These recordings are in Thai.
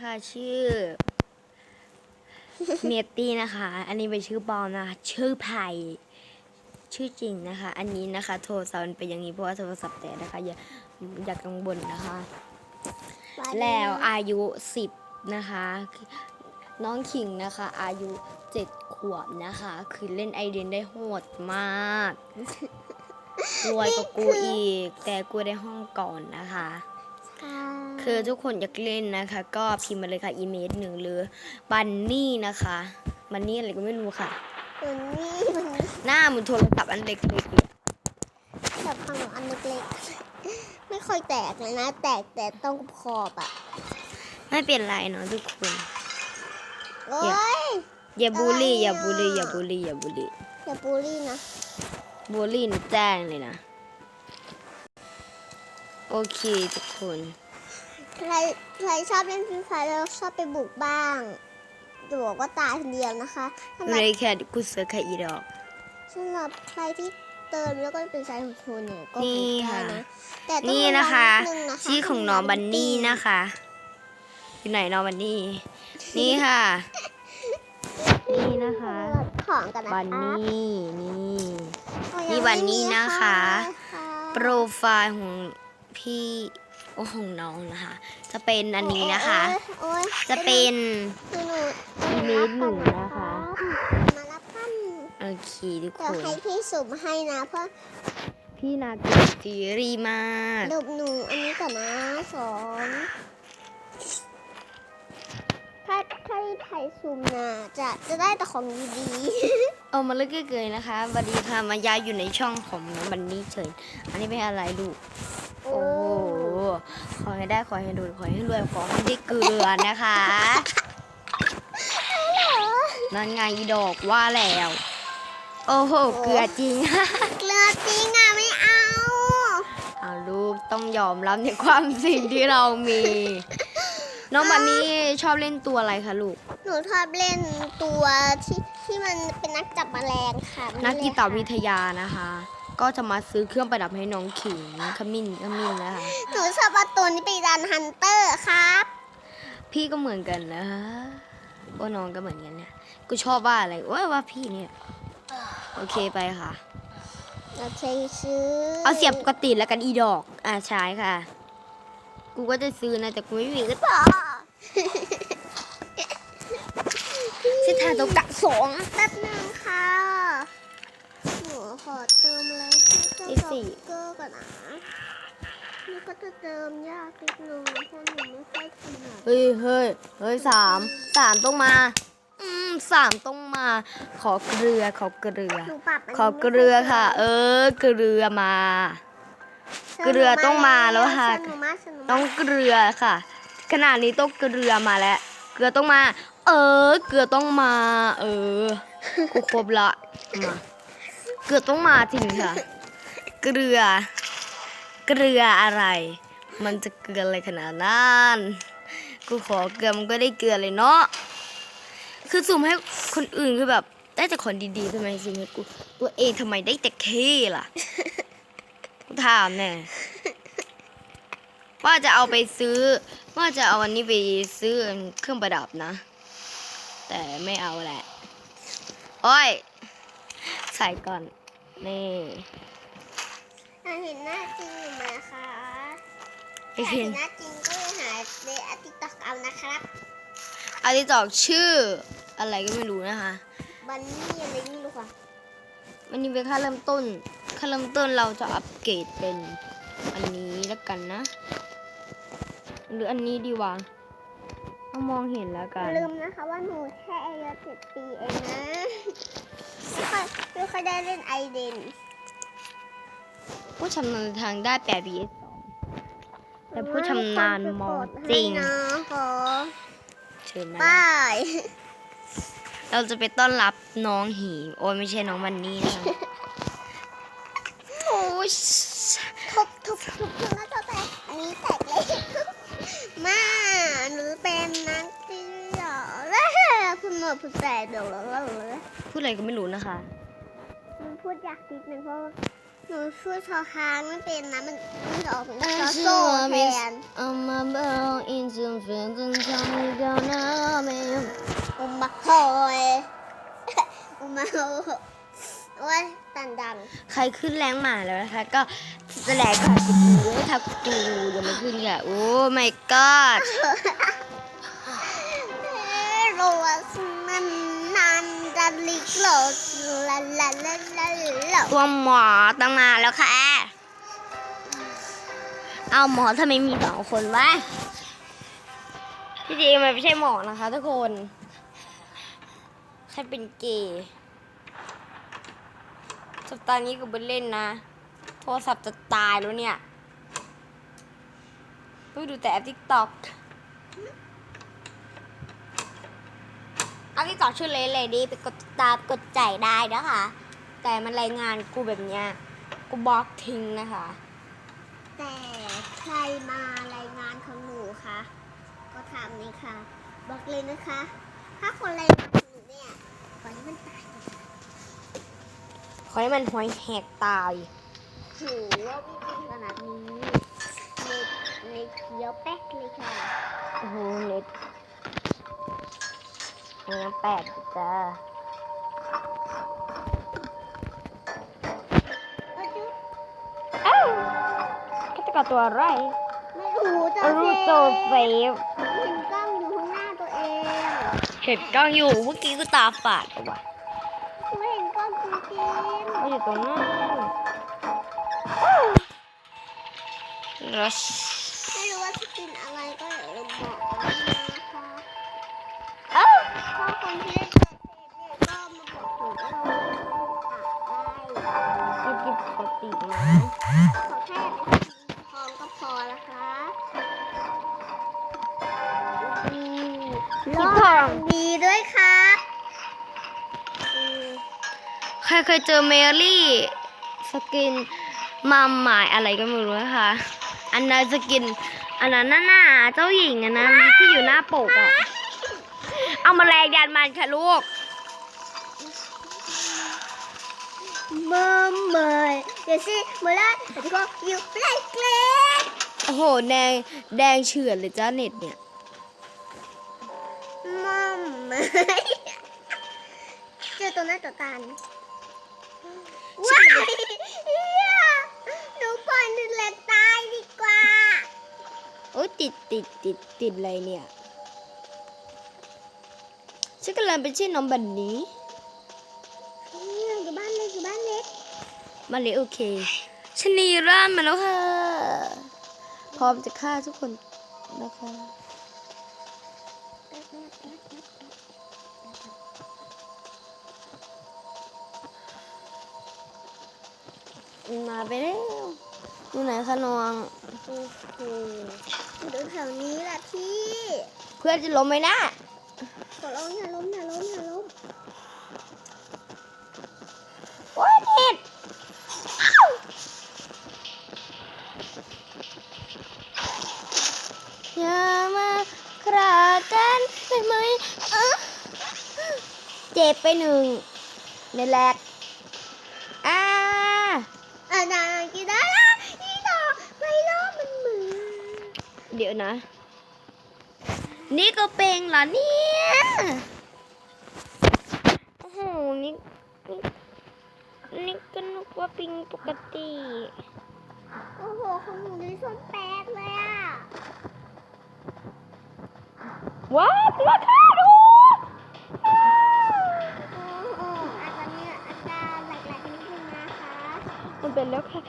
ค่ะชื่อเมตตี้นะคะ อันนี้เป็นชื่อปลอมนะคะ ชื่อไผ่ชื่อจริงนะคะ อันนี้นะคะ โทรศัพท์มันเป็นอย่างนี้เพราะว่าโทรศัพท์แต่นะคะ อย่าอย่ากังวลนะคะ แล้วอายุสิบนะคะ น้องขิงนะคะ อายุเจ็ดขวบนะคะ คือเล่นไอเดนได้โหดมากรวยกว่ากูอีก แต่กูได้ห้องก่อนนะคะ คือทุกคนอยากเล่นนะคะ ก็พิมพ์มาเลยค่ะอีเมลหนึ่งหรือบันนี่นะคะบันนี่อะไรก็ไม่รู้ค่ะมันนี่มันหน้าเหมือนโทรศัพท์อันเล็กๆเลยแบบของหนูอันเล็กๆไม่ค่อยแตกเลยนะ แตกแต่ต้องขอบอะไม่เป็นไรเนาะทุกคนโอ้ยอย่าบูลลี่อะไรอย่าอะบูลลี่อย่าบูลลี่อย่าบูลลี่อย่าบูลลี่นะบูลลี่นี่แจ้งเลยนะ โอเคทุกคน ใครใครชอบเล่นฟรีไฟแล้วชอบไปบุกบ้างจะบอกว่าตายคนเดียวนะคะสำหเลรับยแค่กูเสือแค่อีดอก สำหรับใครที่เติมแล้วก็เป็นสายของทุนเนี่ยก็นี่บุกได้ค่ะนะแต่ต้องนี่ระวังนะคะดงนะคะชื่อของน้องบันนี่นะคะ อยู่ไหนน้องบันนี่ นี่ค่ะ นี่นะคะโหลดของกันนะบันครับนี่ นี่โอ้ยนี่ยังบันไม่นี่มีนะคะค่ะ โปรไฟล์ของพี่ โอ้ของน้องนะคะ จะเป็นอันนี้นะคะโอ้ยจะเป็นหนูหนูอีเมลหนูนะคะ มารับกันโอเคทุกคเดี๋ยวนให้พี่สุ่มให้นะ เพราะพี่นาเกตซีรีส์มากหลบหนูอันนี้ก่อนนะสองถ้าถ้าไทยสุ่มนะจะจะได้แต่ของดีเอามาเลิกเกยๆนะคะสวัสดีค่ะมายายอยู่ในช่องของน้องบันนี่เฉย อันนี้เป็นอะไรลูก ๆโอ้โห ขอให้ได้ขอให้รวยขอให้รวยขอให้ได้เกลือนะคะนั่นไงอีดอกว่าแล้ว โอ้โหเกลือจริงเกลือจริงอะไม่เอาเอาลูกต้องยอมรับในความสิ่งที่เรามี น้องบันนี่ชอบเล่นตัวอะไรคะลูก หนูชอบเล่นตัวที่ที่มันเป็นนักจับแมลงค่ะ นักกีตาวิทยยานะคะ ก็จะมาซื้อเครื่องประดับให้น้องขิงขมิ้นขมิ้นนะคะ หนูชอบเอาตัวนี้ไปดันฮันเตอร์ครับ พี่ก็เหมือนกันนะคะว่าน้องก็เหมือนกันเนี่ยกูชอบว่าอะไรว่าว่าพี่เนี่ย โอเคไปค่ะ โอเคซื้อเอาเสียบปกติแล้วกันอีดอก อ่าใช่ค่ะ กูก็จะซื้อนะแต่กูไม่มีก็ต่อเส้นทางตรงกะสองแป๊บนึงค่ะหนู ขอเติมอะไรที่เครื่องสิบสี่สติ๊กเกอร์ก่อนนะนี่ก็จะเติมยากนิดนึงเพราะหนูไม่ค่อยถนัดเฮ้ยเฮ้ยเฮ้ยสามสามต้องมา อืมสามต้องมา ขอเกลือขอเกลือ หนูปรับนนี้ขอเกลือค่ะ เออ เกลือมา เกลือต้องมาแล้วค่ะ สนุกมากสนุกต้มาอกงเกลือค่ะ ขนาดนี้ต้องเกลือมาแล้ว เกลือต้องมา เออ เกลือต้องมา เออกูครบละมาเก ลือต้องมาจริงค่ะ เกลือ เกลืออะไร มันจะเกลืออะไรขนาดนั้นกูขอเกลือมันก็ได้เกลือเลยเนาะคือสุ่มให้คนอื่นคือแบบ ได้แต่คนดีๆทำไมสุ่มให้กูตัวเองทำไมได้แต่เคล่ะกูถามแน่ว่าจะเอาไปซื้อ ว่าจะเอาอันนี้ไปซื้อเครื่องประดับนะ แต่ไม่เอาแหละ โอ้ย ใส่ก่อน นี่อยากเห็นหน้าจริงหนูไหมคะไปอยากเห็เห็นนหน้าจริงก็ไปหาในอาทิตย์ตอกเอานะครับอันนี้ตอกชื่ออะไรก็ไม่รู้นะคะ บันนี่อะไรไม่รู้ค่ะวันนี้เป็นค่าเริ่มต้น ค่าเริ่มต้นเราจะอัปเกรดเป็นอันนี้แล้วกันนะ หรืออันนี้ดีวะเอามองเห็นแล้วกัน ลืมนะคะว่าหนูแค่อายุเจ็ดปีเองนะ ไม่ค่อยไม่ค่อยได้เล่นไอเดนผู้ชำนาญทางได้8 vs 2แต่ผู้ชำนาญมองจริงนะขอเชิญมาป้าแล้วยเราจะไปต้อนรับน้องหี โอ้ยไม่ใช่น้องวันนี้นะคะโอ้ย ทุบทุบทุบทุบ พูดแต่เดี๋ยวเราเล่าเลยพูดอะไรก็ไม่รู้นะคะมันพูดยากนิดนึงเพราะหนูพูดชอค้างไม่เป็นนะมันมัออกมันชอโซ่แทน I'm a bell in some friends and tell me your name อุมาคอยอุมาโอ้ยตันดังใครขึ้นแรงหมาแล้วนะคะ ก็จะแรงกับกูไม่ทับตูยังไม่ขึ้นอะโอ้ my god โรส ลิกโลลาลาลาลาลาตัวหมอตั้งนาแล้วค่ะ เอาหมอทำไมมีสองคนวะที่จริงมันไม่ใช่หมอนะคะทุกคนแค่เป็นเกย์สัปดาห์นี้กูไปเล่นนะ โทรศัพท์จะตายแล้วเนี่ยไปดูแต่แอปทิกตอก อปทิกตอกชื่อเลเลดี้ไปกดติดตามกดใจได้นะคะ แต่มันรายงานกูแบบเนี้ยกูบล็อกทิ้งนะคะ แต่ใครมารายงานของหนูคะก็ทำนี่ค่ะบอกเลยนะคะ ถ้าคนรายงานของหนูเนี่ยปล่อยให้มันตายไปขอให้มันหอยแหกตายถือว่าไม่เป็นขนาดนี้เน็ตเน็ตเคี้ยวแป๊กเลยค่ะโอ้โหเน็ต ยังแปดอยู่จ้าก็จุ๊บเอ้าฆาตกรตัวอะไรไม่รู้จะรูโจเซฟเห็นกล้องอยู่ข้างหน้าตัวเอง เห็นกล้องอยู่เมื่อกี้กูตาฝาดเอาวะไม่เห็นกล้องจริงก็อยู่ตรงนั้นรัชๆไม่รู้ว่าจะกินอะไรก็อย่าลืมบอกกันนะคะเอ้า ถ้าคนที่เล่นเกมเนี่ยก็มาบอกหนูว่าเราอะได้สกิปปกตินะขอแค่เป็นทองก็พอนะคะคิดทองดีด้วยครับอืมใครเคยเจอเมรี่สกินมัมหมายอะไรก็ไม่รู้นะคะ อันนั้นสกิน อันนั้นน่ะหน้าเจ้าหญิงอันนั้นที่อยู่หน้าปกอะ เอามาแรงยันมันค่ะลูกมัมเมยเดี๋ยวสิเมื่อไรเดี๋ยวก็อยู่ใกล้เกลโอ้โห แดง แดงเฉือนเลยจ้าเน็ตเนี่ยมัมเมยเจอตัวหน้าตัวตาลว้ายเหี้ยหนูปล่อยหนูเลยตายดีกว่า โอ้ยติดติดติดติดอะไรเนี่ย ฉันกำลังเป็นชื่อน้องบันนี้เนี่ยอยู่บ้านเล็กอยู่บ้านเล็กมาเลยโอเคชนีร่านมาแล้วค่ะ พร้อมจะฆ่าทุกคนนะคะมาไปแล้วอยู่ไหนคะน้องโอ้โหดูแถวนี้แหละพี่ เพื่อนจะล้มไหมนะ ขอร้องอย่าล้มอย่าล้มอย่าล้มโอ้ยเน็ตอย่ามาครากันได้ไหมอ๊ะเจ็บไปหนึ่งนี่แหละอ่าอะนางกินได้ละนี่ดอกไม่ล้มมันเหมือนเดี๋ยวนะ นี่ก็เป็นเหรอเนี่ย โอ้โหนี่นี่ นี่ก็นึกว่าปิงปกติ โอ้โหของหนูนี่ส้นแปดเลยอะ ว้าวราคาดูโอ้โหอาจจะเนี่ยอาจจะแหลกๆนิดนึงนะคะ มันเป็นแล้วค่ะ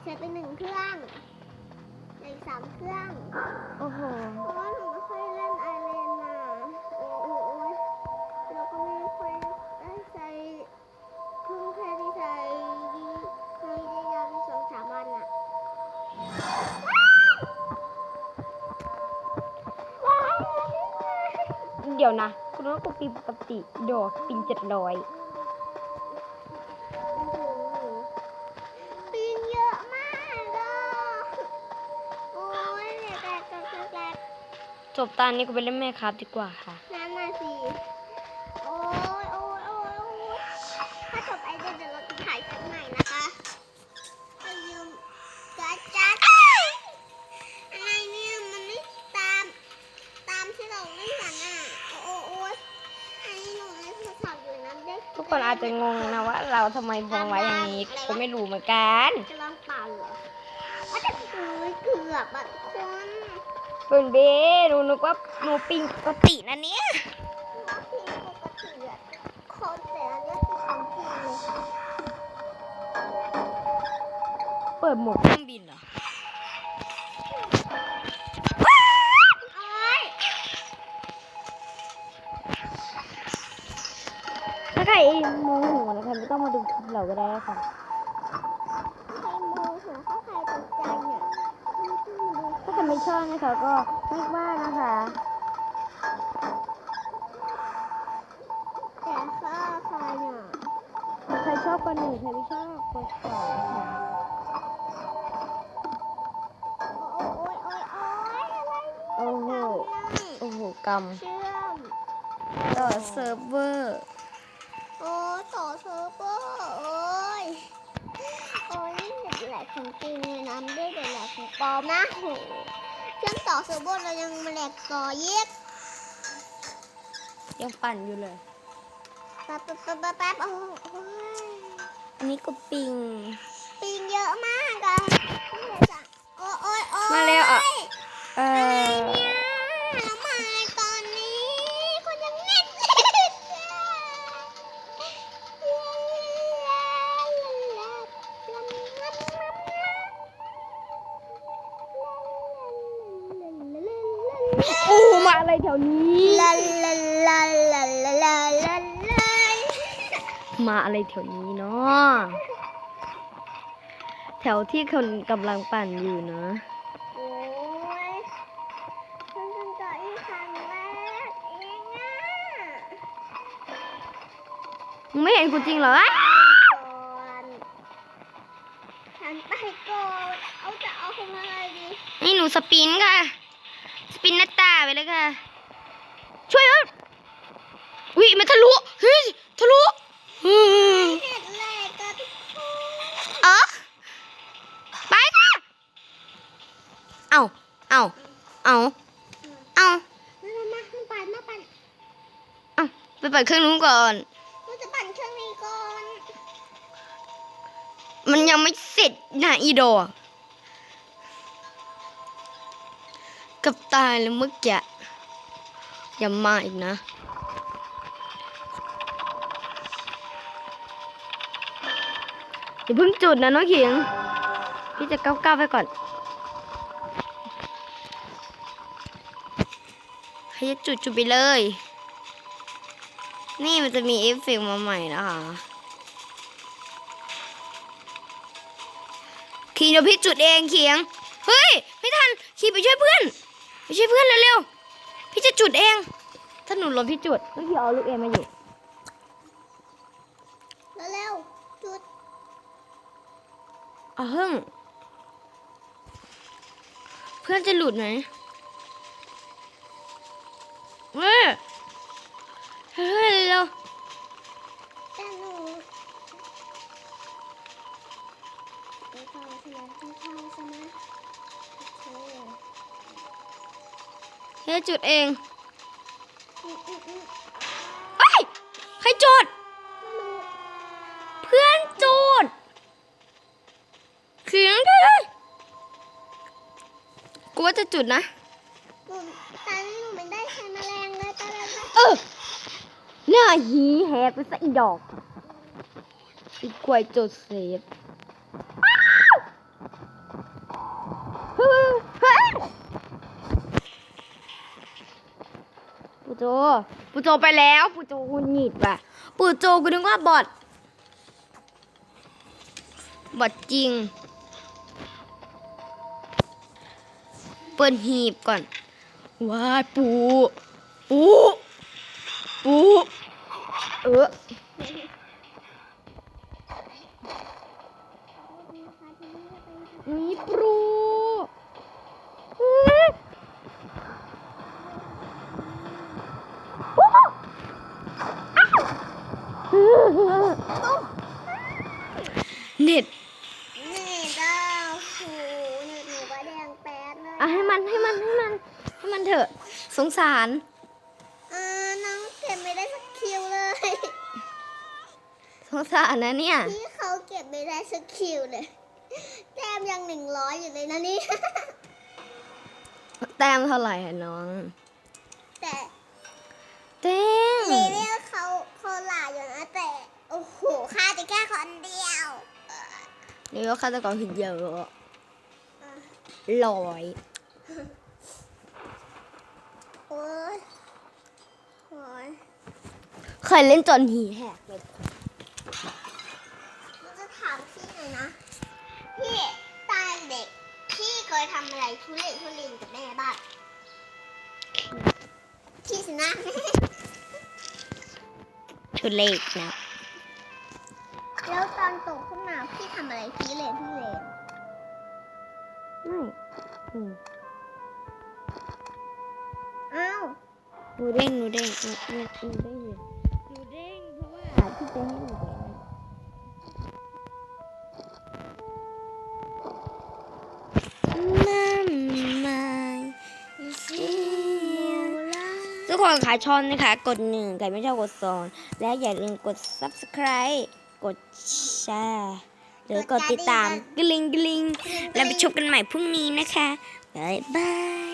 เสียไปหนึ่งเครื่องเหลืออีกสามเครื่อง โอ้โหเพราะว่าหนูไม่ค่อย นะคุณว่ากูปิงปกติดอกปิงเจ็ดร้อยโอ้โหปีนเยอะมากอะโอ้ยแหลกแหลกแหลกแหลกจบตอนนี้กูไปเล่นแม่ครับดีกว่าค่ะ จจะงงนะว่า เราทำไมวางไว้อย่างนี้ก็ไม่รู้เหมือนกันจะลองเป่าเหรอว่าจะเอ้ยเกือบอะทุกคนคุณเบหนูนึกว่าหนูปิงปกตินะเนี่ยน้ำพิงปกติอะคนแต่อันเนี้ยคือของจริงเลยเปิดหมวกเครื่องบินเหรอ เราก็ได้ค่ะใครโมโหถ้าใครตกใจเนี่ยไม่ต้องมาดูถ้าใครไม่ชอบนะคะก็ไม่ว่านะคะแต่ข้าใครเนี่ยใครชอบคนหนึ่งใครไม่ชอบคนสองค่ะโอ๊ยโอ๊ยโอ๊ยโอ๊ยอะไรเนี่ยโอ้โหจำไม่โอ้โหกรรมเชื่อมต่อเซิร์ฟเวอร์ องจริงเลยนะไม่ได้เด็กแหลกของปลอมนะโหเชื่อมต่อเซิร์ฟเวอร์เรายังมาแหลกต่อเย็กยังปั่นอยู่เลย แป๊บแป๊บแป๊บแป๊บแป๊บโอ้ยอันนี้ก็ปิงปีนเยอะมากอะ ถวนี้เนาะแถวที่คนกำลังปั่นอยู่นะโอ้ยเพิ่งเป็นเจออีกครั้งแรกเองอะมึงไม่เห็นกูจริงเหรอก่อนฉันไปก่อนเอาจะเอาทำอะไรดีนี่หนูสปินค่ะ สปินหน้าตาไปเลยค่ะ ช่วยเถอะวิมันทะลุ เฮ้ย ทะลุ เออไปค่ะเอาเอาเอาเอามามามามาปั่นมาปั่นเอาไปเปิดเครื่องนู้นก่อนเราจะปั่นเครื่องนี้ก่อน มันยังไม่เสร็จนะอีโดอะเกับตายเลยเมื่อกี้อย่ามาอีกนะ อย่าเพิ่งจุดนะน้องขิง พี่จะก้าวก้าวๆไปก่อนให้จะจุดจุดไปเลย นี่มันจะมีเอฟเฟกต์มาใหม่นะคะขีเดี๋ยวพี่จุดเองเขียง เฮ้ยไม่ทันขีไปช่วยเพื่อน ไปช่วยเพื่อนเร็วๆ พี่จะจุดเอง ถ้าหนูล้มพี่จุดต้องพี่เอาลูกเองมาอยู่ เอาเฮิ่ง เพื่อนจะหลุดไหมเฮ้ยเฮ้ยเร็วแต่หนูไม่เข้าใช่ไหมไม่เข้าใช่ไหมโอเคเฮ้ยจุดเองอืมอืมอืมเฮ้ย ใครจุด ว่าจะจุดนะหนูตอนนี้หนูไม่ได้ใช้แมลงเลยตอนแรกว่าเออหน้าหีแหกไปซะอีดอกอีกวยโจเซฟเฮ้ยเฮ้ยปูโจ ปูโจไปแล้ว ปูโจหุนหงิดว่ะ ปูโจกูนึกว่าบอทบอทจริง เปิดหีบก่อน ว้ายปู ปู ปู เออ นี่ปูเอ้ยปูอ้าวเน็ต นี่เจ้าโหนี่หนูก็แดงแป๊ดเลย อะให้มันให้มันให้มัน ให้มันเถอะ สงสาร เออน้องเก็บไม่ได้สักคิวเลยงสารนะเนี่ย พี่เขาเก็บไม่ได้สักคิวเลย แต้มยังหนึ่งร้อยอยู่เลยนะนี่ แต้มเท่าไหร่อะน้อง แต่แต้มเลเวลเขาเขาหลายอยู่นะแต่ โอ้โหค่าจะแค่คนเดียวเอ่อนี่ก็ฆาตกรผิดเยอะอะร้อย โอ้ยโอ้ยเคยเล่นจนหีแหกเลยเราจะถามพี่หน่อยนะ พี่ตอนเด็ก พี่เคยทำอะไรทุเรศทุเรนกับแม่บ้างพี่สินะ ชุดเล็กนะ หนูเด้งหนูเด้งหนูหนูหนูเด้งเลยหนูเด้งเพราะว่าที่จะให้หนูเด้งนั่นไม่ใช่ทุกคนค่ะชอบนะคะ กดหนึ่งใครไม่ชอบกดสองและอย่าลืมกด subscribe กดแชร์หรือกดติดตามกลิงกลิงแล้วไปชมกันใหม่พรุ่งนี้นะคะบ๊ายบาย